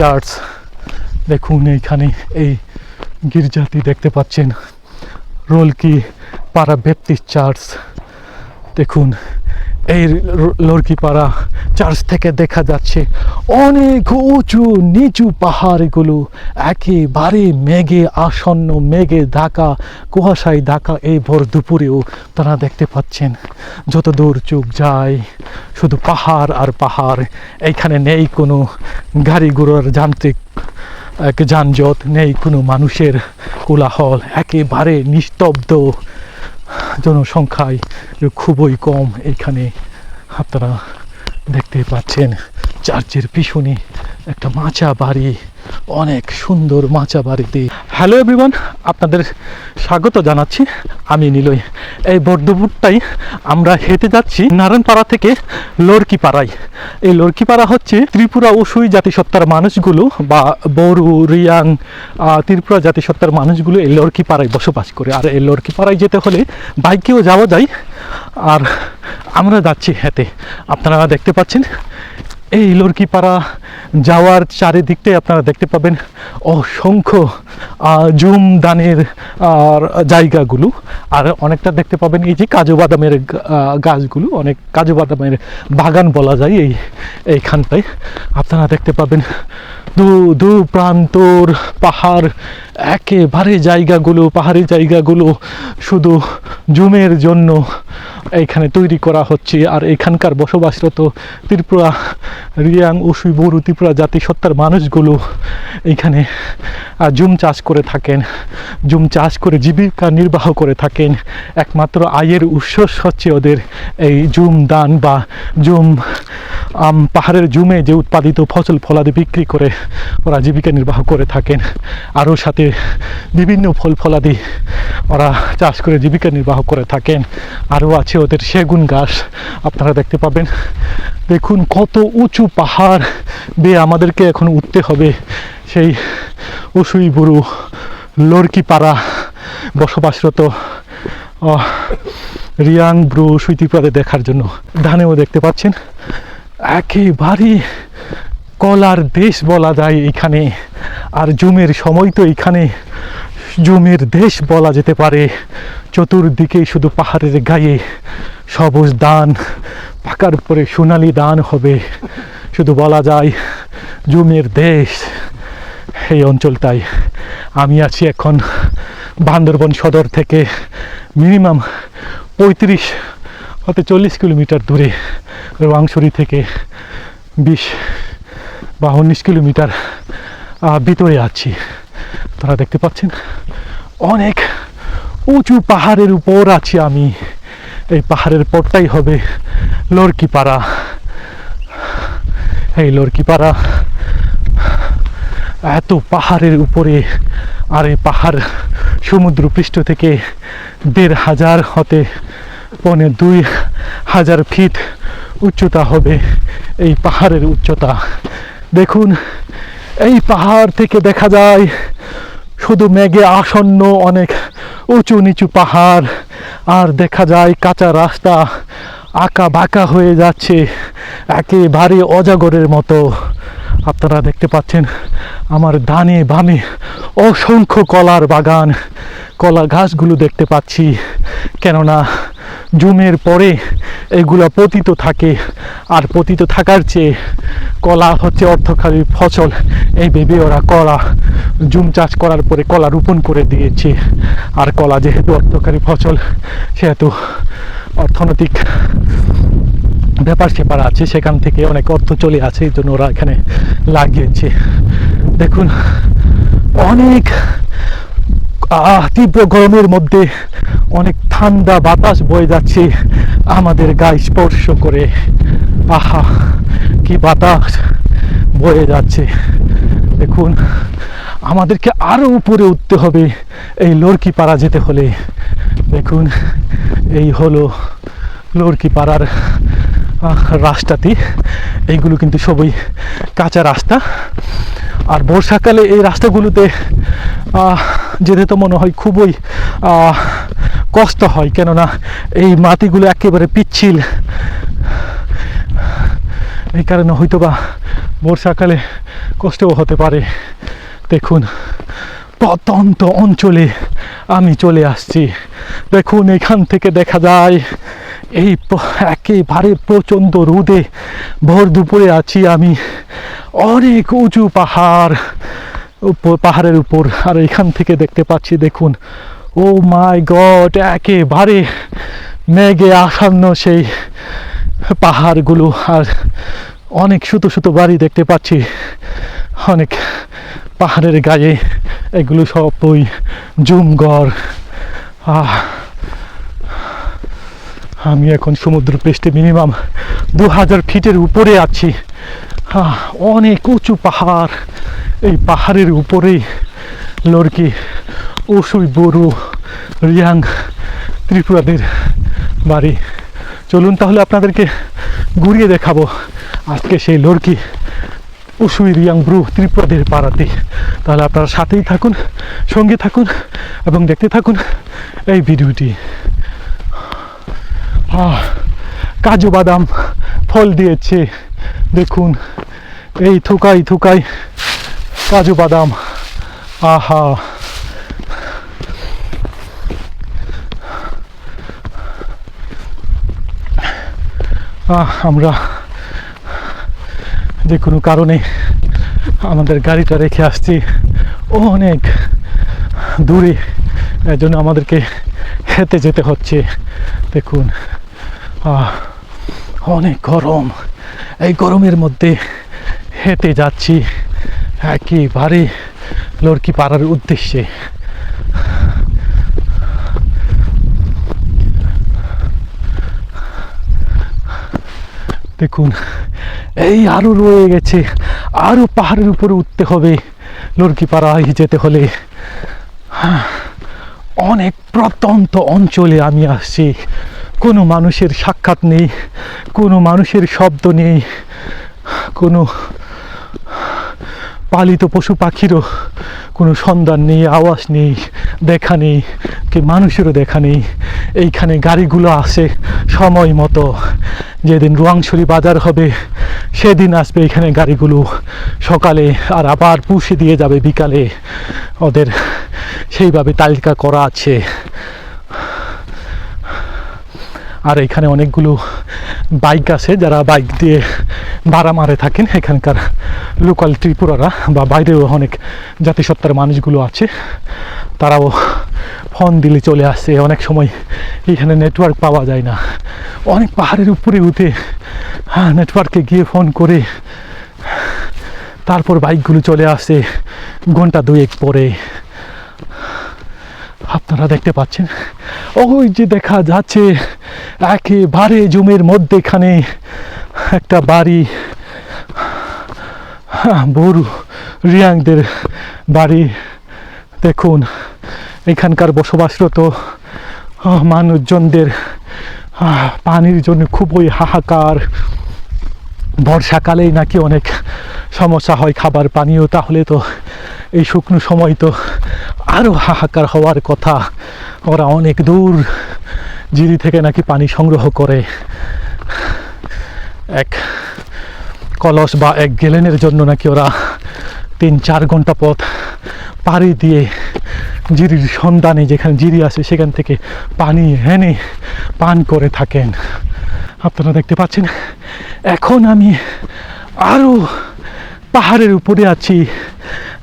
Church দেখুন এইখানে এই গির্জাটি দেখতে পাচ্ছেন। রোলকি পাড়া ব্যাপ্তি চার্চ দেখুন। এই লড়কিপাড়া চার্চ থেকে দেখা যাচ্ছে অনেক উঁচু নিচু পাহাড়গুলো, একেবারে মেঘে আসন্ন, মেঘে ঢাকা, কুয়াশায় ঢাকা এই ভোর দুপুরেও তারা দেখতে পাচ্ছেন। যত দূর চোখ যায়, শুধু পাহাড় আর পাহাড়। এইখানে নেই কোনো গাড়ি ঘোড়ার যান্ত্রিক, এক যানজট, নেই কোনো মানুষের কোলাহল। একেবারে নিস্তব্ধ জনসংখ্যায় খুবই কম এখানে আপনারা দেখতে পাচ্ছেন। চার্চের পিছনে একটা মাচা বাড়ি। অনেক সুন্দর মাচা বাড়িতে হ্যালো এভরিওয়ান আপনাদের স্বাগত জানাচ্ছি। আমি নিলয়। এই বর্ধপুরটাই আমরা হেঁটে যাচ্ছি নারায়ণপাড়া থেকে লড়কিপাড়ায়। এই লড়কিপাড়া হচ্ছে ত্রিপুরা উসুই জাতিসত্তার মানুষগুলো বা বড়ু, রিয়াং ত্রিপুরা জাতিসত্তার মানুষগুলো এই লড়কিপাড়ায় বসবাস করে। আর এই লড়কিপাড়ায় যেতে হলে বাইকেও যাওয়া যায়। আর আমরা যাচ্ছি হেঁটে। আপনারা দেখতে পাচ্ছেন এই লড়কিপাড়া যাওয়ার চারিদিকটাই আপনারা দেখতে পাবেন। অসংখ্য জুম দানের আর জায়গাগুলো। আর অনেকটা দেখতে পাবেন এই যে কাজু বাদামের গাছগুলো, অনেক কাজু বাদামের বাগান বলা যায় এই, এইখানটায়। আপনারা দেখতে পাবেন দু দু প্রান্তর পাহাড় একেবারে জায়গাগুলো পাহাড়ি জায়গাগুলো শুধু জুমের জন্য এইখানে তৈরি করা হচ্ছে। আর এখানকার বসবাসরত ত্রিপুরা রিয়াং উসুই বরু ত্রিপুরা জাতিসত্তার মানুষগুলো এইখানে আহ, জুম চাষ করে থাকেন। জুম চাষ করে জীবিকা নির্বাহ করে থাকেন। একমাত্র আয়ের উৎস হচ্ছে ওদের এই জুম দান বা জুম আম, পাহাড়ের জুমে যে উৎপাদিত ফসল ফলাদি বিক্রি করে ওরা জীবিকা নির্বাহ করে থাকেন। আরও সাথে বিভিন্ন ফল ফলাদি ওরা চাষ করে জীবিকা নির্বাহ করে থাকেন। আরও আছে ওদের সেগুন গাছ, আপনারা দেখতে পাবেন। দেখুন কত উঁচু পাহাড় বেয়ে আমাদেরকে এখন উঠতে হবে। সেই উসুই বুড়ু লড়কিপাড়া বসবাসরত রিয়াং ব্রু সুইতিপাড়ে দেখার জন্য। ধানেও দেখতে পাচ্ছেন। একেবারে কলার দেশ বলা যায় এখানে, আর জুমের সময় তো এখানে। জুমের দেশ বলা যেতে পারে। চতুর্দিকে শুধু পাহাড়ের গায়ে সবুজ দান, পাকার পরে সোনালি দান হবে। শুধু বলা যায় জুমের দেশ এই অঞ্চলটায় আমি আছি এখন বান্দরবন সদর থেকে মিনিমাম পঁয়ত্রিশ হতে চল্লিশ কিলোমিটার দূরে রোয়াংছড়ি থেকে বিশ। বা উনিশ কিলোমিটার ভিতরে আছি। তারা দেখতে পাচ্ছেন? অনেক উঁচু পাহাড়ের উপর আছি আমি। এই পাহাড়ের পরটাই হবে লড়কিপাড়া। এই লড়কিপাড়া, এত পাহাড়ের উপরে। আর এই পাহাড় সমুদ্র পৃষ্ঠ থেকে দেড় হাজার হতে পৌনে দুই হাজার ফিট উচ্চতা হবে। এই পাহাড়ের উচ্চতা দেখুন, এই পাহাড় থেকে দেখা যায় শুধু মেঘে আসন্ন অনেক উঁচু নিচু পাহাড়, আর দেখা যায় কাঁচা রাস্তা আঁকা বাঁকা হয়ে যাচ্ছে, একেবারে অজাগরের মতো। আপনারা দেখতে পাচ্ছেন আমার ডানে বামে অসংখ্য কলার বাগান, কলা গাছগুলো দেখতে পাচ্ছি। কেননা জুমের পরে এগুলো পতিত থাকে। আর পতিত থাকার চেয়ে কলা হচ্ছে অর্থকারী ফসল। এই ভেবে ওরা কলা, জুম চাষ করার পরে কলা রোপণ করে দিয়েছে। আর কলা যেহেতু অর্থকারী ফসল, সেহেতু অর্থনৈতিক ব্যাপার স্যাপার আছে, সেখান থেকে অনেক অর্থ চলে আছে এই জন্য ওরা এখানে লাগিয়েছে। দেখুন, অনেক তীব্র গরমের মধ্যে অনেক ঠান্ডা বাতাস বয়ে যাচ্ছে আমাদের গায়ে স্পর্শ করে। আহা, কি বাতাস বয়ে যাচ্ছে। দেখুন, আমাদেরকে আরও উপরে উঠতে হবে এই লড়কি পাড়া যেতে হলে। দেখুন, এই হলো লড়কি পাড়ার রাস্তাটি এইগুলো কিন্তু সবই কাঁচা রাস্তা। আর বর্ষাকালে এই রাস্তাগুলোতে যেতে তো মনে হয় খুবই কষ্ট হয়। কেননা এই মাটিগুলো একেবারে পিচ্ছিল। এই কারণে হয়তো বা বর্ষাকালে কষ্টও হতে পারে। দেখুন, প্রত্যন্ত অঞ্চলে আমি চলে আসছি। দেখুন, এখান থেকে দেখা যায় এই একেবারে প্রচণ্ড রোদে ভোর দুপুরে আছি আমি। অনেক উঁচু পাহাড় উপর পাহাড়ের উপর। আর এখান থেকে দেখতে পাচ্ছি, দেখুন, ও মাই গড, একেবারে মেঘে আসন্ন সেই পাহাড়গুলো। আর অনেক সুতো সুতো বাড়ি দেখতে পাচ্ছি। অনেক পাহাড়ের গায়ে এগুলো সব ওই জুমগড় আহ আমি এখন সমুদ্র পৃষ্ঠে মিনিমাম দু হাজার ফিটের উপরে আছি। অনেক উঁচু পাহাড়। এই পাহাড়ের উপরেই লড়কি উসুই বড়ু রিয়াং, ত্রিপুরাদের বাড়ি। চলুন তাহলে আপনাদেরকে ঘুরিয়ে দেখাবো আজকে সেই লড়কি উসুই রিয়াং, ব্রু, ত্রিপুরাদের পাড়াতে তাহলে আপনারা সাথেই থাকুন, সঙ্গে থাকুন এবং দেখতে থাকুন এই ভিডিওটি। কাজু বাদাম, ফল দিয়েছে। দেখুন, এই থুকাই থুকাই কাজু বাদাম। আহা। আমরা যে কোনো কারণে আমাদের গাড়িটা রেখে আসছি। অনেক দূরে এর জন্য আমাদেরকে হেঁটে যেতে হচ্ছে। দেখুন অনেক গরম। এই গরমের মধ্যে হেঁটে যাচ্ছি একেবারে লড়কি পাড়ার উদ্দেশ্যে। দেখুন, এই আরও রয়ে গেছে। আরও পাহাড়ের উপরে উঠতে হবে লড়কি পাড়ায় যেতে হলে। অনেক প্রত্যন্ত অঞ্চলে আমি আসছি। কোনো মানুষের সাক্ষাৎ নেই, কোনো মানুষের শব্দ নেই, কোনো পালিত পশু পাখিরও কোনো সন্ধান নেই, আওয়াজ নেই, দেখা নেই, কি মানুষেরও দেখা নেই। এইখানে গাড়িগুলো আসে সময় মতো। যেদিন রোয়াংছড়ি বাজার হবে, সেদিন আসবে এখানে গাড়িগুলো। সকালে আর আবার পুষে দিয়ে যাবে বিকালে। ওদের সেইভাবে তালিকা করা আছে। আর এখানে অনেকগুলো বাইক আছে যারা বাইক দিয়ে ভাড়া মারে থাকেন এখানকার লোকাল ত্রিপুরারা বা বাইরেও অনেক জাতিসত্তার মানুষগুলো আছে। তারাও ফোন দিলে চলে আসে, অনেক সময় এখানে নেটওয়ার্ক পাওয়া যায় না। অনেক পাহাড়ের উপরে উঠে হ্যাঁ নেটওয়ার্কে গিয়ে ফোন করে। তারপর বাইকগুলো চলে আসে ঘণ্টা দুয়েক পরে। আপনারা দেখতে পাচ্ছেন? ওই যে দেখা যাচ্ছে একেবারে জমির মধ্যেখানে একটা বাড়ি। হ্যাঁ, বড় রিয়াংদের বাড়ি। দেখুন এখানকার বসবাসরত মানুষজনদের পানির জন্য খুবই হাহাকার। বর্ষাকালেই নাকি অনেক সমস্যা হয় খাবার পানীয় তাহলে তো এই শুকনো সময় তো আরও হাহাকার হওয়ার কথা। ওরা অনেক দূর, জিরি থেকে নাকি পানি সংগ্রহ করে। এক কলস বা এক গেলেনের জন্য নাকি ওরা তিন চার ঘণ্টা পথ পাড়ি দিয়ে জিরির সন্ধানে যেখানে জিরি আছে সেখান থেকে পানি এনে পান করে থাকেন। আপনারা দেখতে পাচ্ছেন, এখন আমি আরও পাহাড়ের উপরে আছি।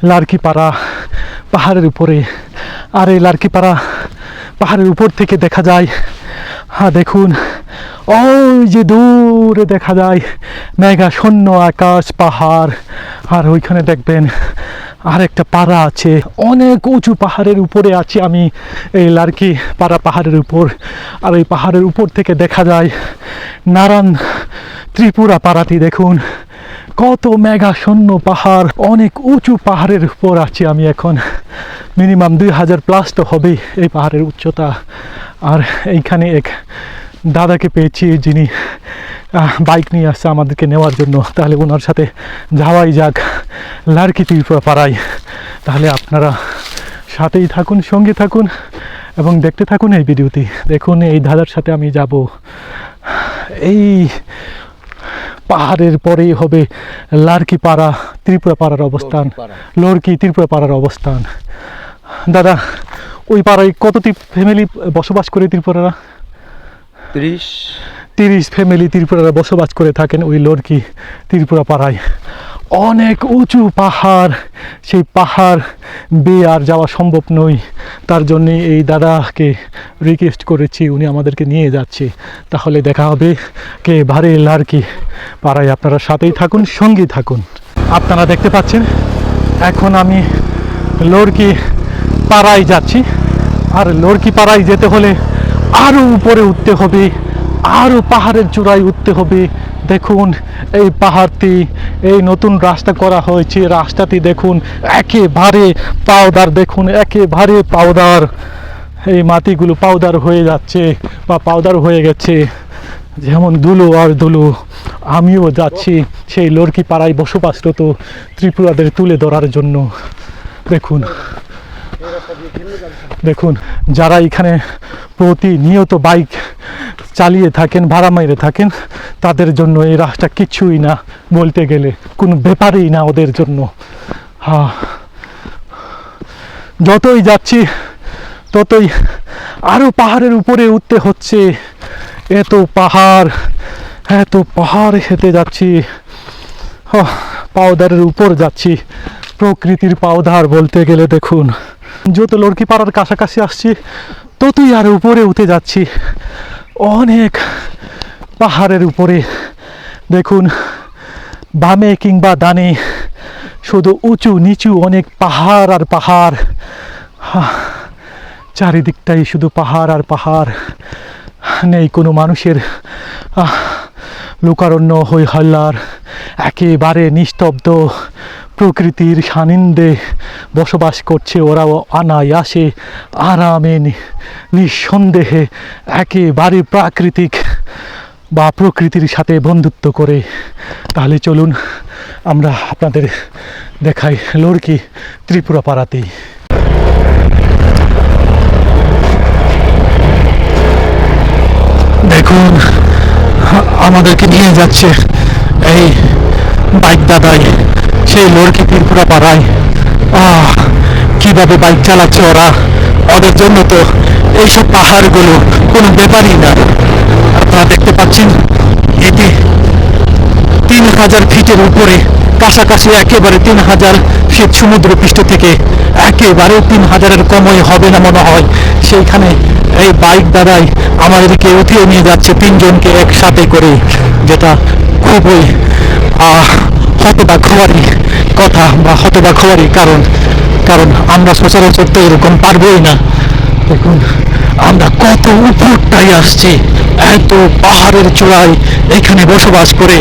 লার্কিপাড়া পাহাড়ের উপরে। আর এই লার্কিপাড়া পাহাড়ের উপর থেকে দেখা যায় হ্যাঁ দেখুন, ওই যে দূরে দেখা যায় মেঘাশূন্য আকাশ পাহাড়। আর ওইখানে দেখবেন আর একটা পাড়া আছে, অনেক উঁচু পাহাড়ের উপরে আছি আমি এই লার্কি পাড়া পাহাড়ের উপর। আর এই পাহাড়ের উপর থেকে দেখা যায় নারায়ণ ত্রিপুরা পাড়াটি, দেখুন কত মেঘাশূন্য পাহাড়, অনেক উঁচু পাহাড়ের উপর আছি আমি এখন। মিনিমাম দুই হাজার প্লাস তো হবেই এই পাহাড়ের উচ্চতা। আর এইখানে এক দাদাকে পেয়েছি যিনি বাইক নিয়ে আসছে আমাদেরকে নেওয়ার জন্য। তাহলে ওনার সাথে যাওয়াই যাক, লার্কি ত্রিপুরা পাড়ায়। তাহলে আপনারা সাথেই থাকুন, সঙ্গে থাকুন এবং দেখতে থাকুন এই ভিডিওটি দেখুন, এই দাদার সাথে আমি যাব। এই পাহাড়ের পরেই হবে লার্কি পাড়া ত্রিপুরা পাড়ার অবস্থান। লড়কি ত্রিপুরা পাড়ার অবস্থান। দাদা ওই পাড়ায় কতটি ফ্যামিলি বসবাস করে ত্রিপুরারা? ত্রিশ। তিরিশ ফ্যামিলি ত্রিপুরারা বসবাস করে থাকেন ওই লড়কি ত্রিপুরা পাড়ায়। অনেক উঁচু পাহাড়, সেই পাহাড় বেয়ে আর যাওয়া সম্ভব নয়। তার জন্যে এই দাদাকে রিকোয়েস্ট করেছি, উনি আমাদেরকে নিয়ে যাচ্ছে। তাহলে দেখা হবে কে ভারে লার্কি পাড়ায়। আপনারা সাথেই থাকুন, সঙ্গেই থাকুন। আপনারা দেখতে পাচ্ছেন, এখন আমি লড়কি পাড়ায় যাচ্ছি। আর লড়কি পাড়ায় যেতে হলে আরও উপরে উঠতে হবে। আরও পাহাড়ের চূড়ায় উঠতে হবে। দেখুন, এই পাহাড়টি, এই নতুন রাস্তা করা হয়েছে। রাস্তাটি দেখুন, একেবারে পাউডার দেখুন, একেবারে পাউডার এই মাটিগুলো পাউডার হয়ে যাচ্ছে বা পাউডার হয়ে গেছে। যেমন দুলো আর দুলো আমিও যাচ্ছি সেই লড়কি পাড়ায় বসবাসরত ত্রিপুরাদের তুলে ধরার জন্য। দেখুন দেখুন, যারা এখানে প্রতিনিয়ত বাইক চালিয়ে থাকেন, ভাড়া মেরে থাকেন, তাদের জন্য এই রাস্তা কিছুই না বলতে গেলে, কোনো ব্যাপারই না ওদের জন্য। হ্যাঁ যতই যাচ্ছি, ততই আরও পাহাড়ের উপরে উঠতে হচ্ছে। এত পাহাড় এত পাহাড় হেঁটে যাচ্ছি। পাউদারের উপর যাচ্ছি। প্রকৃতির পাউদার বলতে গেলে দেখুন, যত লড়কি পাড়ার কাছাকাছি আসছি, ততই আর উপরে উঠে যাচ্ছি। অনেক পাহাড়ের উপরে। দেখুন, বামে কিংবা ডানে শুধু উঁচু নিচু অনেক পাহাড় আর পাহাড়। চারিদিকটাই শুধু পাহাড় আর পাহাড়। নেই কোনো মানুষের। লোকারণ্য হই হল্লার। একেবারে নিস্তব্ধ। প্রকৃতির সানিন্দে বসবাস করছে ওরাও অনায়াসে। আরামে নিঃসন্দেহে একেবারে প্রাকৃতিক বা প্রকৃতির সাথে বন্ধুত্ব করে। তাহলে চলুন আমরা আপনাদের দেখাই লড়কি ত্রিপুরা পাড়াতেই দেখুন, আমাদেরকে নিয়ে যাচ্ছে এই বাইক দাদাই। সেই লড়কি ত্রিপুরা পাড়ায়। আহ কীভাবে বাইক চালাচ্ছে ওরা? ওদের জন্য তো এইসব পাহাড়গুলো কোনো ব্যাপারই না। আপনারা দেখতে পাচ্ছেন এটি তিন হাজার ফিটের উপরে কাছাকাছি একেবারে তিন হাজার ফিট সমুদ্র পৃষ্ঠ থেকে একেবারে তিন হাজারের কমই হবে না মনে হয়। সেইখানে এই বাইক দ্বারাই আমাদেরকে উঠিয়ে নিয়ে যাচ্ছে তিনজনকে একসাথে করে যেটা খুবই আহ, হতবাক হওয়ারই কথা বা হতবাক হওয়ারই কারণ। কারণ আমরা সচরাচর তো এরকম পারবোই না। দেখুন, আমরা কত উপরটাই আসছি। এত পাহাড়ের চূড়ায় এখানে বসবাস করে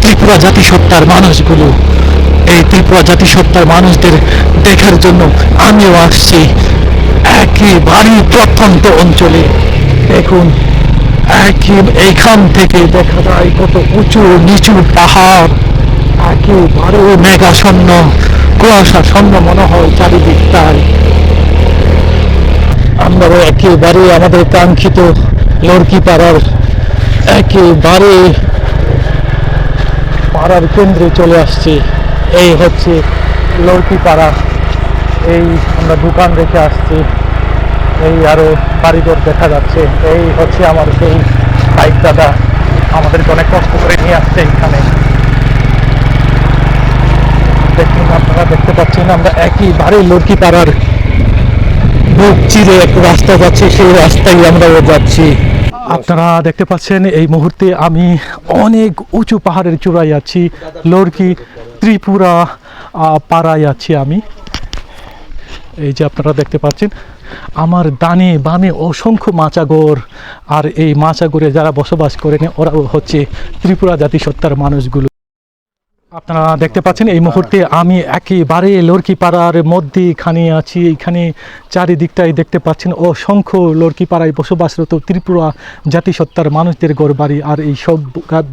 ত্রিপুরা জাতিসত্তার মানুষগুলো। এই ত্রিপুরা জাতিসত্তার মানুষদের দেখার জন্য আমিও আসছি একেবারে প্রত্যন্ত অঞ্চলে। দেখুন একই এইখান থেকে দেখা যায় কত উঁচু নিচু পাহাড়। একেবারে মেঘাশূন্য কুয়াশাশূন্য মনে হয় চারিদিকটায় আমরাও একেবারে আমাদের কাঙ্ক্ষিত লড়কি পাড়ার একেবারে পাড়ার কেন্দ্রে চলে আসছি। এই হচ্ছে লড়কি পাড়া এই আমরা দোকান রেখে আসছি। এই আরও বাড়িঘর দেখা যাচ্ছে। এই হচ্ছে আমার সেই বাইক দাদা। আমাদেরকে অনেক কষ্ট করে নিয়ে আসছে এখানে দেখুন, আপনারা দেখতে পাচ্ছেন, আমরা একইবারে লড়কি পাড়ার বুক চিরে একটা রাস্তা যাচ্ছে, সেই রাস্তায় আমরাও যাচ্ছি। আপনারা দেখতে পাচ্ছেন, এই মুহূর্তে আমি অনেক উঁচু পাহাড়ের চূড়ায় আছি, লড়কি ত্রিপুরা পাড়ায় আছি আমি। এই যে আপনারা দেখতে পাচ্ছেন, আমার দানে বামে অসংখ্য মাচাগর, আর এই মাচাগরে যারা বসবাস করেন, ওরাও হচ্ছে ত্রিপুরা জাতিসত্তার মানুষগুলো। আপনারা দেখতে পাচ্ছেন, এই মুহূর্তে আমি একেবারে লড়কি পাড়ার মধ্যে এখানে আছি। এখানে চারিদিকটাই দেখতে পাচ্ছেন, অসংখ্য লড়কি পাড়ায় বসবাসরত ত্রিপুরা জাতিসত্তার মানুষদের ঘর বাড়ি আর এই সব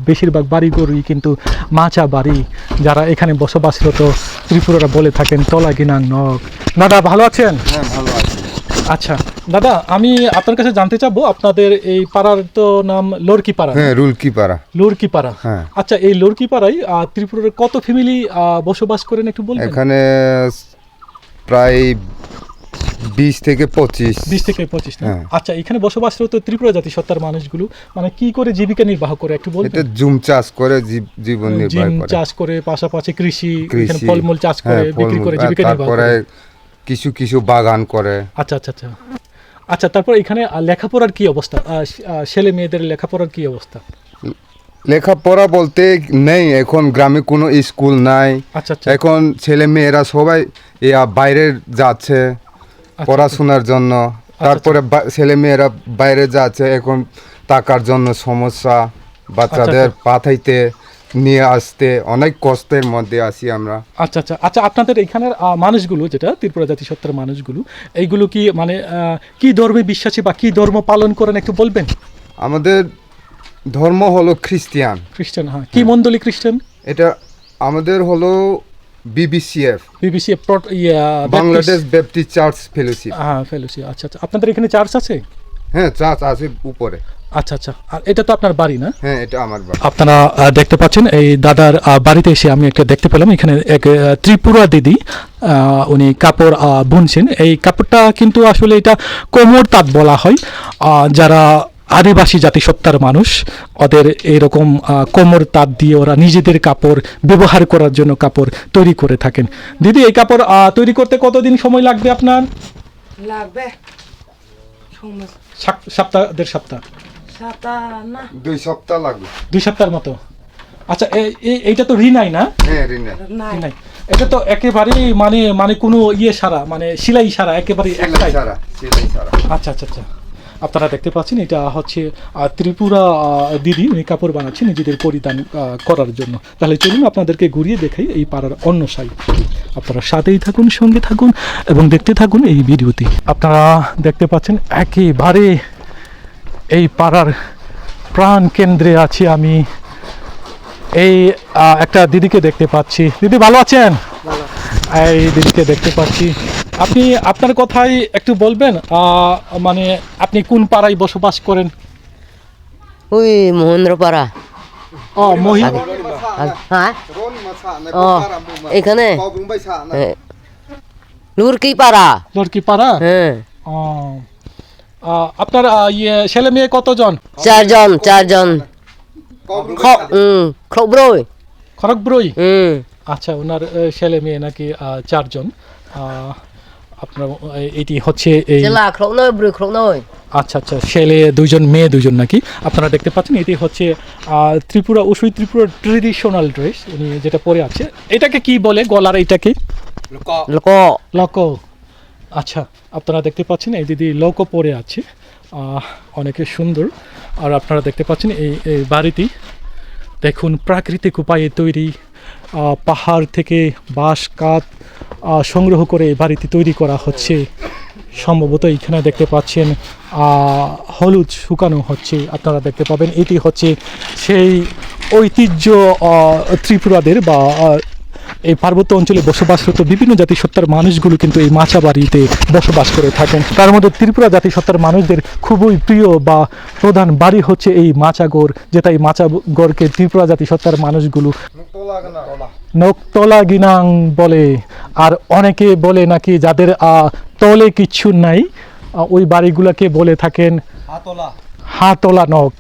বেশিরভাগ বাড়িঘরই কিন্তু মাচা বাড়ি। যারা এখানে বসবাসরত ত্রিপুরারা বলে থাকেন তলা গিনাং নক দাদা, ভালো আছেন? হ্যাঁ আচ্ছা দাদা আমি আপনার কাছে জানতে চাবো আপনাদের এই পাড়ার তো নাম লড়কি পাড়া হ্যাঁ রুলকি পাড়া লড়কি পাড়া হ্যাঁ। আচ্ছা এই লড়কি পাড়ায় আহ, ত্রিপুরার কত ফ্যামিলি বসবাস করেন একটু বলবেন? এখানে প্রায় বিশ থেকে পঁচিশ। বিশ থেকে পঁচিশ না? হ্যাঁ। আচ্ছা এখানে বসবাসরত ত্রিপুরা জাতিসত্তার মানুষগুলো মানে কি করে জীবিকা নির্বাহ করে একটু এটা বলবেন জুম চাষ করে জীব- জীবন নির্বাহ জিম করে। চাষ করে পাশাপাশি কৃষি এখানে কৃষি ফলমূল চাষ করে হ্যাঁ, বিক্রি করে জীবিকা নির্বাহ তারপরে করে। কিছু কিছু বাগান করে। আচ্ছা আচ্ছা আচ্ছা। আচ্ছা তারপর এখানে লেখাপড়ার কি অবস্থা? ছেলে মেয়েদের লেখাপড়ার কি অবস্থা? লেখাপড়া বলতে নেই এখন গ্রামে কোনো স্কুল নাই। আচ্ছা আচ্ছা। এখন ছেলে মেয়েরা সবাই ইয়া বাইরে যাচ্ছে আচ্ছা, পড়াশোনার জন্য। তারপরে ছেলে মেয়েরা বাইরে যাচ্ছে এখন টাকার জন্য সমস্যা বাচ্চাদের। পাঠাইতে। নিয়ে আসতে অনেক কষ্টের মধ্যে আছি আমরা। আচ্ছা আচ্ছা আচ্ছা আপনাদের এখানের মানুষগুলো যেটা ত্রিপুরা জাতিসত্তার মানুষগুলো এইগুলো কি মানে কি ধর্মে বিশ্বাসী বা কি ধর্ম পালন করেন একটু বলবেন? আমাদের ধর্ম হলো খ্রিস্টিয়ান। খ্রিস্টান হ্যাঁ। কি মন্ডলী খ্রিস্টান? এটা আমাদের হলো BBCF. BBC Bangladesh Baptist Church Fellowship হ্যাঁ ফেলোসি আচ্ছা আচ্ছা। আপনাদের এখানে চার্চ আছে? হ্যাঁ চার্চ আছে উপরে। আচ্ছা আচ্ছা। আর এটা তো আপনার বাড়ি না? হ্যাঁ এটা আমার বাড়ি। আপনারা দেখতে পাচ্ছেন এই দাদার বাড়িতে এসে আমি একটা দেখতে পেলাম। এখানে এক ত্রিপুরা দিদি উনি কাপড় বুনছেন। এই কাপড়টা কিন্তু আসলে এটা কোমর তাঁত বলা হয়। যারা আদিবাসী জাতিসত্তার মানুষ ওদের এরকম কোমর তাঁত দিয়ে ওরা নিজেদের কাপড় ব্যবহার করার জন্য কাপড় তৈরি করে থাকেন। দিদি এই কাপড় আহ, তৈরি করতে কতদিন সময় লাগবে আপনার? লাগবে। সপ্তাহ দেড় সপ্তাহ। দুই সপ্তাহ লাগবে। দুই সপ্তাহের মতো। আচ্ছা এই- এই- এইটা তো রিনাই না? হ্যাঁ এটা তো একেবারেই মানে মানে কোনো ইয়ে সারা মানে সিলাই সারা একেবারে একটাই। সেলাই ছাড়া আচ্ছা আচ্ছা আচ্ছা। আপনারা দেখতে পাচ্ছেন এটা হচ্ছে ত্রিপুরা দিদি উনি কাপড় বানাচ্ছে নিজেদের পরিধান করার জন্য। তাহলে চলুন আপনাদেরকে ঘুরিয়ে দেখাই এই পাড়ার অন্য সাইড। আপনারা সাথেই থাকুন সঙ্গে থাকুন এবং দেখতে থাকুন এই ভিডিওতে আপনারা দেখতে পাচ্ছেন একেবারে এই পাড়ার প্রাণ কেন্দ্রে আছি আমি। এই একটা দিদিকে দেখতে পাচ্ছি। দিদি ভালো আছেন? এই দিদিকে দেখতে পাচ্ছি। আপনি আপনার কথাই একটু বলবেন মানে আপনি কোন পাড়ায় বসবাস করেন? ওই মহেন্দ্রপাড়া। ও মহি হ্যাঁ? ও এখানে? লুরকি পাড়া। লড়কি পাড়া? হ্যাঁ। ও আপনার ইয়ে ছেলে মেয়ে কতজন? চারজন চারজন। খবরই। খড়গব্রই আচ্ছা ওনার ছেলে মেয়ে নাকি চারজন। আপনার এটি হচ্ছে এই আচ্ছা আচ্ছা ছেলে দুজন মেয়ে দুজন নাকি? আপনারা দেখতে পাচ্ছেন এটি হচ্ছে ত্রিপুরা উসুই ত্রিপুরা ট্রেডিশনাল ড্রেস উনি যেটা পরে আছে এটাকে কি বলে? গলার এটাকে লোক। লক। আচ্ছা আপনারা দেখতে পাচ্ছেন এই দিদি লক পরে আছে। অনেকে সুন্দর। আর আপনারা দেখতে পাচ্ছেন এই বাড়িটি। দেখুন, প্রাকৃতিক উপায়ে তৈরি পাহাড় থেকে বাঁশ, কাঠ সংগ্রহ করে এই বাড়িটি তৈরি করা হচ্ছে। সম্ভবত এখানে দেখতে পাচ্ছেন হলুদ শুকানো হচ্ছে। আপনারা দেখতে পাবেন, এটি হচ্ছে সেই ঐতিহ্য ত্রিপুরাদের বা এই পার্বত্য অঞ্চলে বসবাসরত বিভিন্ন জাতিসত্তার মানুষগুলো কিন্তু এই মাচা বাড়িতে বসবাস করে থাকেন। তার মধ্যে ত্রিপুরা জাতিসত্তার মানুষদের খুবই প্রিয় বা প্রধান বাড়ি হচ্ছে এই মাচাগড় যেটা এই মাচাগড়কে ত্রিপুরা জাতিসত্তার মানুষগুলো নকতলা গিনাং বলে। আর অনেকে বলে নাকি যাদের আহ, তলে কিচ্ছু নাই ওই বাড়িগুলোকে বলে থাকেন হাতলা। নখ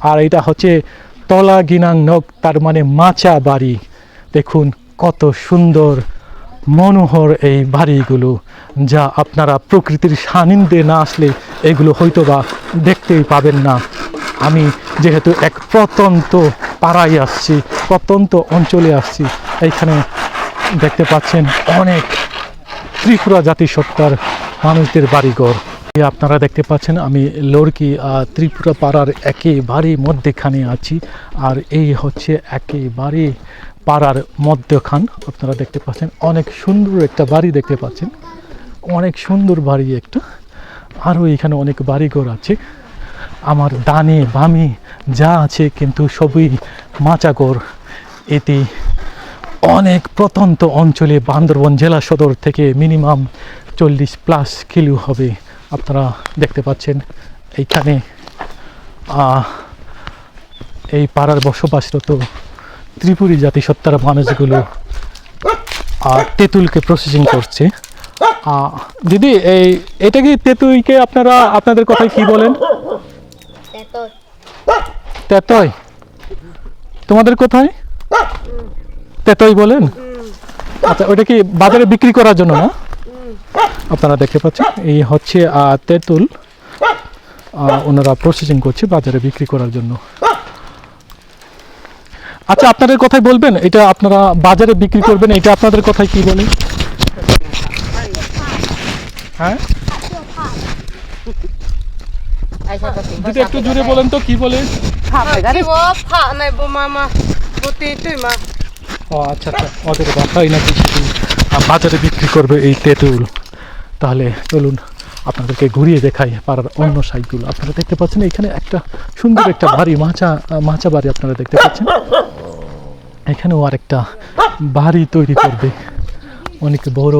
আর এটা হচ্ছে তলা গিনাং নখ তার মানে মাচা বাড়ি দেখুন কত সুন্দর, মনোহর এই বাড়িগুলো, যা আপনারা প্রকৃতির সান্নিধ্যে না আসলে এগুলো হয়তো বা দেখতেই পাবেন না। আমি যেহেতু এক প্রত্যন্ত পাড়ায় আসছি, প্রত্যন্ত অঞ্চলে আসছি, এইখানে দেখতে পাচ্ছেন অনেক ত্রিপুরা জাতিসত্তার মানুষদের বাড়িঘর। আপনারা দেখতে পাচ্ছেন আমি লড়কি ত্রিপুরা পাড়ার একেবারে মধ্যেখানে আছি, আর এই হচ্ছে একেবারে পাড়ার মধ্যখান আপনারা দেখতে পাচ্ছেন। অনেক সুন্দর একটা বাড়ি দেখতে পাচ্ছেন। অনেক সুন্দর বাড়ি একটা। আরও এখানে অনেক বাড়িঘর আছে। আমার ডানে বামে যা আছে কিন্তু সবই মাচাগর এটি অনেক প্রত্যন্ত অঞ্চলে বান্দরবন জেলা সদর থেকে মিনিমাম চল্লিশ প্লাস কিলো হবে। আপনারা দেখতে পাচ্ছেন এইখানে। এই পাড়ার বসবাসরত ত্রিপুরী জাতিসত্তার মানুষগুলো তেঁতুলকে প্রসেসিং করছে। দিদি এই এটা কি তেঁতুইকে আপনারা আপনাদের কথায় কি বলেন? তেতই। তোমাদের কোথায়? তেতই বলেন? আচ্ছা ওটা কি বাজারে বিক্রি করার জন্য না? আপনারা দেখতে পাচ্ছেন এই হচ্ছে আহ, তেঁতুল ওনারা প্রসেসিং করছে বাজারে বিক্রি করার জন্য। আচ্ছা আপনাদের কথাই বলবেন? এটা আপনারা বাজারে বিক্রি করবেন, এটা আপনাদের কথাই কি বলে হ্যাঁ? যদি একটু জুড়ে বলেন তো, কি বলে ও আচ্ছা আচ্ছা ওদের বাসাই নাকি বাজারে বিক্রি করবে এই তেঁতুল। তাহলে চলুন। আপনাদেরকে ঘুরিয়ে দেখাই পাড়ার অন্য সাইডগুলো আপনারা দেখতে পাচ্ছেন এখানে একটা সুন্দর একটা বাড়ি, মাচা মাচা বাড়ি আপনারা দেখতে পাচ্ছেন। এখানেও আরেকটা বাড়ি তৈরি করবে। অনেক বড়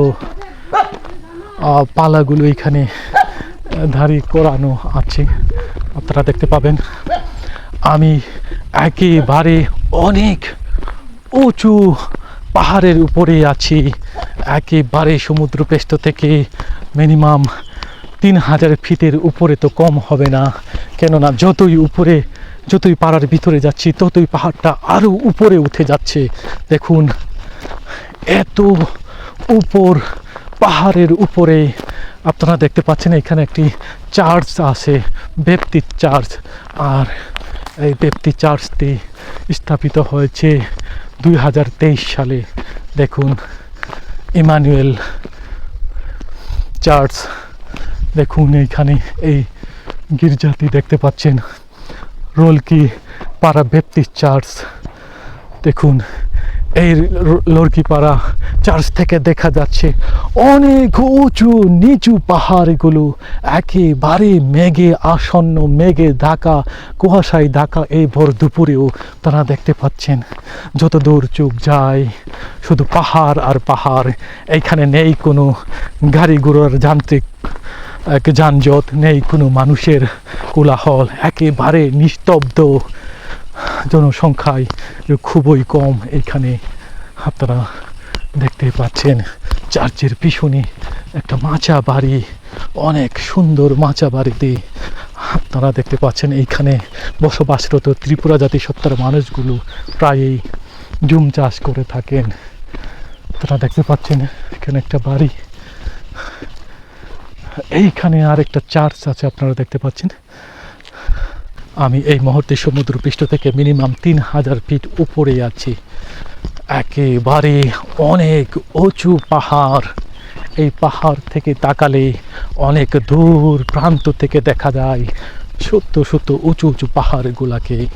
পালাগুলো এখানে ধারি করানো আছে। আপনারা দেখতে পাবেন, আমি একেবারে অনেক উঁচু পাহাড়ের উপরে আছি। একেবারে সমুদ্রপৃষ্ঠ থেকে মিনিমাম তিন হাজার ফিটের উপরে তো কম হবে না। কেননা যতই উপরে, যতই পাড়ার ভিতরে যাচ্ছি, ততই পাহাড়টা আরও উপরে উঠে যাচ্ছে। দেখুন, এত উপর, পাহাড়ের উপরে। আপনারা দেখতে পাচ্ছেন এখানে একটি চার্চ আছে ব্যক্তির চার্চ। আর এই ব্যক্তি চার্চটি স্থাপিত হয়েছে দুই হাজার তেইশ সালে। দেখুন, ইমানুয়েল চার্চ। দেখুন, এইখানে এই গির্জাটি দেখতে পাচ্ছেন। রোলকি পাড়া ব্যক্তির চার্চ? দেখুন, এই লড়কিপাড়া চার্চ থেকে দেখা যাচ্ছে। অনেক উঁচু, নিচু পাহাড়গুলো একেবারে মেঘে আসন্ন, মেঘে ঢাকা, কুয়াশায় ঢাকা এই ভোর দুপুরেও তারা দেখতে পাচ্ছেন। যত দূর চোখ যায়, শুধু পাহাড় আর পাহাড়। এইখানে নেই কোনো গাড়ি ঘোড়ার যান্ত্রিক এক যানজট নেই কোনো মানুষের। কোলাহল একেবারে নিস্তব্ধ। জনসংখ্যায় খুবই কম এইখানে আপনারা দেখতে পাচ্ছেন। চার্চের পিছনে একটা মাচা বাড়ি, অনেক সুন্দর মাচা বাড়িতে আপনারা দেখতে পাচ্ছেন। এইখানে বসবাসরত ত্রিপুরা জাতিসত্তার মানুষগুলো প্রায়ই জুম চাষ করে থাকেন। আপনারা দেখতে পাচ্ছেন এখানে একটা বাড়ি। এইখানে আর একটা চার্চ আছে, আপনারা দেখতে পাচ্ছেন। আমি এই মুহূর্তে সমুদ্রপৃষ্ঠ থেকে মিনিমাম তিন হাজার ফিট উপরে আছি। একেবারে অনেক উঁচু পাহাড়। এই পাহাড় থেকে তাকালে অনেক দূর প্রান্ত থেকে দেখা যায় সত্য সত্য উঁচু উঁচু পাহাড়গুলাকে।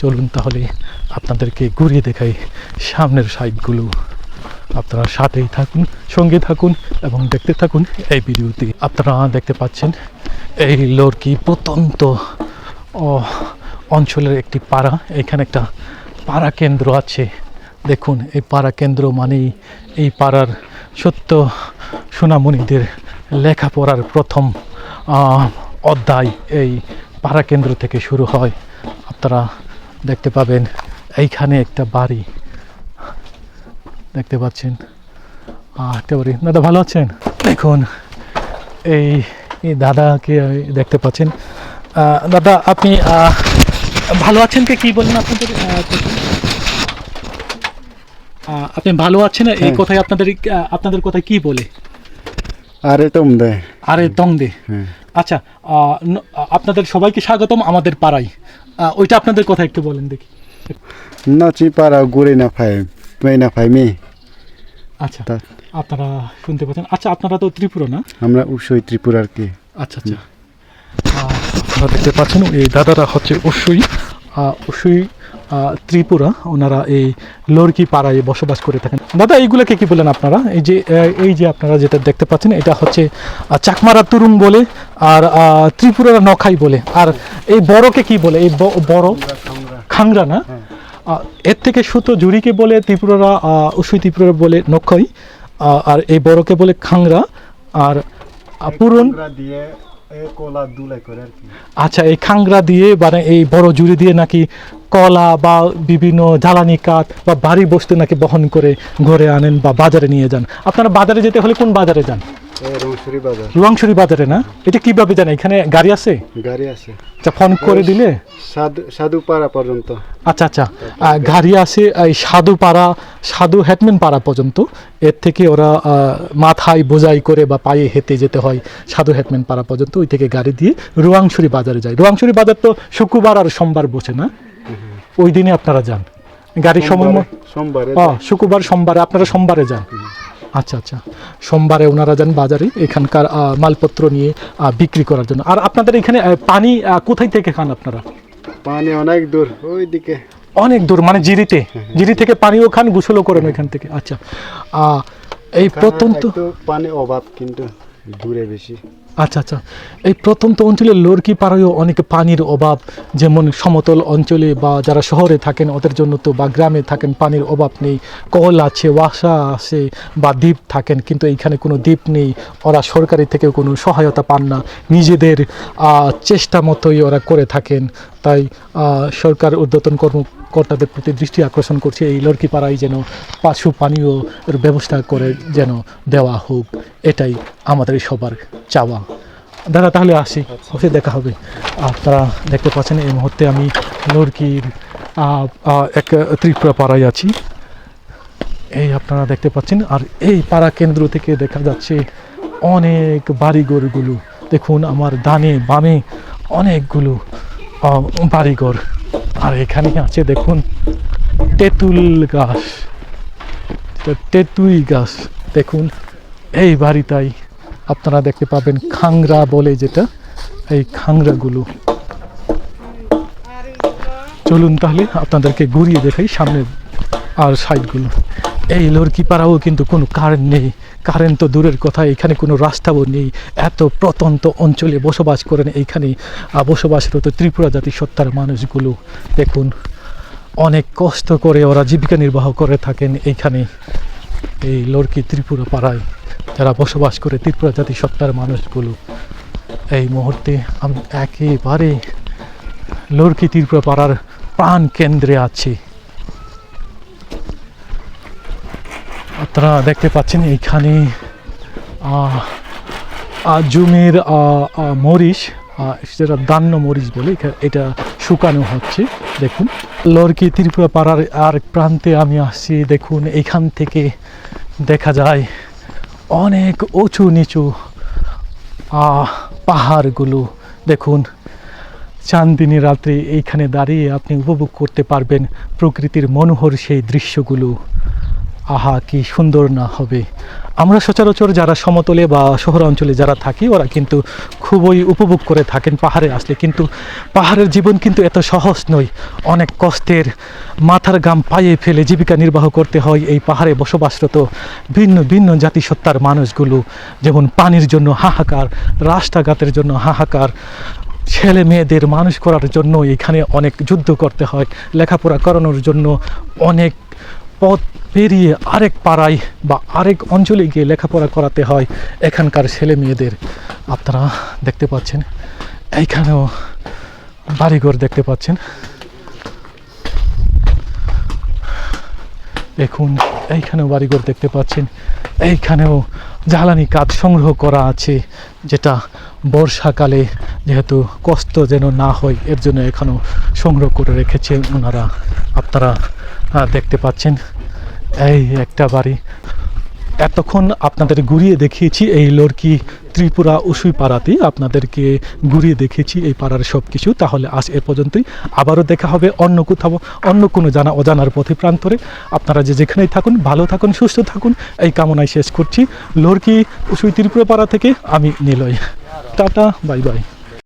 চলুন তাহলে আপনাদেরকে ঘুরিয়ে দেখাই সামনের সাইডগুলো আপনারা সাথেই থাকুন, সঙ্গে থাকুন এবং দেখতে থাকুন এই ভিডিওতে আপনারা দেখতে পাচ্ছেন এই লড়কি প্রত্যন্ত অঞ্চলের একটি পাড়া। এখানে একটা পাড়া কেন্দ্র আছে। দেখুন, এই পাড়া কেন্দ্র মানেই এই পাড়ার সত্য সোনামণিদের লেখাপড়ার প্রথম অধ্যায় এই পাড়া কেন্দ্র থেকে শুরু হয়। আপনারা দেখতে পাবেন, এইখানে একটা বাড়ি। দেখতে পাচ্ছেন। একটা বাড়ি দাদা ভালো আছেন? দেখুন এই এই দাদাকে দেখতে পাচ্ছেন। দাদা আপনি ভালো আছেন কে? কি বলেন আপনাদের? আপনি ভালো আছেন? এই কথায় আপনাদের আপনাদের কথায় কি বলে? আরে তোম দে। আরে দং দে। হ্যাঁ। আচ্ছা আপনাদের সবাইকে স্বাগতম আমাদের পাড়ায়। ওইটা আপনাদের কথা একটু বলেন দেখি। নাচি পারা গুড়ি না ফাই মেই না ফাই মি আচ্ছা আপনারা শুনতে পাচ্ছেন। আচ্ছা আপনারা তো ত্রিপুরা না? আমরা উসই ত্রিপুরার কি। আচ্ছা আচ্ছা। আপনারা দেখতে পাচ্ছেন এই দাদারা হচ্ছে অবশ্যই অবশ্যই ত্রিপুরা। ওনারা এই লড়কি পাড়ায় বসবাস করে থাকেন। দাদা এইগুলোকে কি বলেন আপনারা? এই যে এই যে আপনারা যেটা দেখতে পাচ্ছেন এটা হচ্ছে চাকমারা তুরুং বলে আর ত্রিপুরারা নখাই বলে। আর এই বড়কে কি বলে? এই বড় খাংরা। না? আহ, এর থেকে সুতো জুড়িকে বলে ত্রিপুরারা উসুই ত্রিপুরা বলে নক্ষই আর এই বড়কে বলে খাংরা আর পূরণ দিয়ে আচ্ছা এই খাংরা দিয়ে মানে এই বড় জুড়ি দিয়ে নাকি কলা বা বিভিন্ন জ্বালানি কাঠ বা বাড়ি বস্তু নাকি বহন করে ঘরে আনেন বা বাজারে নিয়ে যান। আপনারা বাজারে যেতে হলে কোন বাজারে যান? রংসুরি বাজার। না? এটা কীভাবে এখানে গাড়ি আছে? গাড়ি আছে। আচ্ছা ফোন করে দিলে? সাধু পর্যন্ত। আচ্ছা আচ্ছা। গাড়ি আছে এই সাধু পাড়া সাধু হেডম্যান পাড়া পর্যন্ত। এর থেকে ওরা মাথায় বোঝাই করে বা পায়ে হেঁটে যেতে হয় সাধু হেডম্যান পাড়া পর্যন্ত। ওই থেকে গাড়ি দিয়ে রুয়াংশুরি বাজারে যায়। রুয়াংশুরি বাজার তো শুক্রবার আর সোমবার বসে না? ওই দিনে আপনারা যান। গাড়ি সময় মতো সোমবারে শুক্রবার সোমবারে আপনারা সোমবারে যান। আচ্ছা আচ্ছা। সোমবারে ওনারা যান বাজারে এখানকার মালপত্র নিয়ে বিক্রি করার জন্য। আর আপনাদের এখানে পানি কোথায় থেকে খান আপনারা? পানি অনেক দূর ওইদিকে। অনেক দূর মানে জিরিতে? জিরি থেকে পানিও খান গোসলও করেন এখান থেকে। আচ্ছা। এই প্রত্যন্ত পানি অভাব কিন্তু দূরে বেশি। আচ্ছা আচ্ছা। এই প্রত্যন্ত অঞ্চলে লড়কি পাড়ায়ও অনেক পানির অভাব, যেমন সমতল অঞ্চলে বা যারা শহরে থাকেন, ওদের জন্য তো বা গ্রামে থাকেন পানির অভাব নেই। কল আছে, ওয়াসা আছে বা দ্বীপ থাকেন, কিন্তু এইখানে কোনো দ্বীপ নেই। ওরা সরকারি থেকে কোনো সহায়তা পান না। নিজেদের চেষ্টা মতোই ওরা করে থাকেন। তাই সরকার উদ্যতন কর্মকর্তাদের প্রতি দৃষ্টি আকর্ষণ করছে এই লড়কি পাড়ায় যেন পাশু পানীয় ব্যবস্থা করে যেন দেওয়া হোক। এটাই আমাদের সবার চাওয়া। দাদা, তাহলে আসি। অফিসে দেখা হবে। আপনারা দেখতে পাচ্ছেন, এই মুহূর্তে আমি লড়কির এক ত্রিপুরা পাড়ায় আছি। এই আপনারা দেখতে পাচ্ছেন, আর এই পাড়া কেন্দ্র থেকে দেখা যাচ্ছে অনেক বাড়িঘরগুলো। দেখুন, আমার ডানে বামে অনেকগুলো বাড়িঘর। আর এখানে আছে, দেখুন, তেঁতুল গাছ। তেঁতুই গাছ, দেখুন, এই বাড়িটাই আপনারা দেখতে পাবেন, খাংরা বলে যেটা, এই খাংরাগুলো। চলুন তাহলে, আপনাদেরকে ঘুরিয়ে দেখাই সামনের আর সাইডগুলো এই লড়কি পাড়াও কিন্তু কোনো কারেন্ট নেই। কারেন্ট তো দূরের কথা, এখানে কোনো রাস্তাও নেই। এত প্রত্যন্ত অঞ্চলে বসবাস করেন এইখানে বসবাসরত ত্রিপুরা জাতি সত্তার মানুষগুলো। দেখুন, অনেক কষ্ট করে ওরা জীবিকা নির্বাহ করে থাকেন এইখানে, এই লড়কি ত্রিপুরা পাড়ায়। যারা বসবাস করে ত্রিপুরা জাতি সত্তার মানুষগুলো। এই মুহূর্তে আমি, একেবারে লড়কি ত্রিপুরা পাড়ার প্রাণ কেন্দ্রে আছি। আপনারা দেখতে পাচ্ছেন এইখানে জুমের মরিচ যেটা দান্য মরিচ বলে এটা শুকানো হচ্ছে, দেখুন। লড়কি ত্রিপুরা পাড়ার আর প্রান্তে আমি আসছি, দেখুন, এখান থেকে দেখা যায় অনেক উঁচু নিচু পাহাড়গুলো, দেখুন। চান্দিনী রাত্রে এইখানে দাঁড়িয়ে আপনি উপভোগ করতে পারবেন প্রকৃতির মনোহর সেই দৃশ্যগুলো। আহা, কি সুন্দর না হবে। আমরা সচরাচর যারা সমতলে বা শহর অঞ্চলে যারা থাকি, ওরা কিন্তু খুবই উপভোগ করে থাকেন পাহাড়ে আসলে। কিন্তু পাহাড়ের জীবন কিন্তু এত সহজ নয়। অনেক কষ্টের মাথার গাম পায়ে ফেলে জীবিকা নির্বাহ করতে হয় এই পাহাড়ে বসবাসরত ভিন্ন ভিন্ন জাতিসত্তার মানুষগুলো। যেমন পানির জন্য হাহাকার, রাস্তাঘাটের জন্য হাহাকার, ছেলে মেয়েদের মানুষ করার জন্য এখানে অনেক যুদ্ধ করতে হয়, লেখাপড়া করানোর জন্য অনেক পথ পেরিয়ে আরেক পাড়ায় বা আরেক অঞ্চলে গিয়ে লেখাপড়া করাতে হয় এখানকার ছেলে মেয়েদের আপনারা দেখতে পাচ্ছেন, এইখানেও বাড়িঘর দেখতে পাচ্ছেন। দেখুন, এইখানেও বাড়িঘর দেখতে পাচ্ছেন। এইখানেও জ্বালানি কাঠ সংগ্রহ করা আছে, যেটা বর্ষাকালে যেহেতু কষ্ট যেন না হয়, এর জন্য এখানেও সংগ্রহ করে রেখেছে ওনারা। আপনারা দেখতে পাচ্ছেন। এই একটা বাড়ি। এতক্ষণ আপনাদের ঘুরিয়ে দেখিয়েছি এই লড়কি ত্রিপুরা উসুই পাড়াতেই। আপনাদেরকে ঘুরিয়ে দেখিয়েছি এই পাড়ার সব কিছু তাহলে আজ এ পর্যন্তই। আবারও দেখা হবে অন্য কোথাও, অন্য কোনো জানা অজানার পথে প্রান্তরে। আপনারা যে যেখানেই থাকুন, ভালো থাকুন, সুস্থ থাকুন, এই কামনায় শেষ করছি। লড়কি উসুই ত্রিপুরা পাড়া থেকে আমি নিলয়। Tata, bye bye.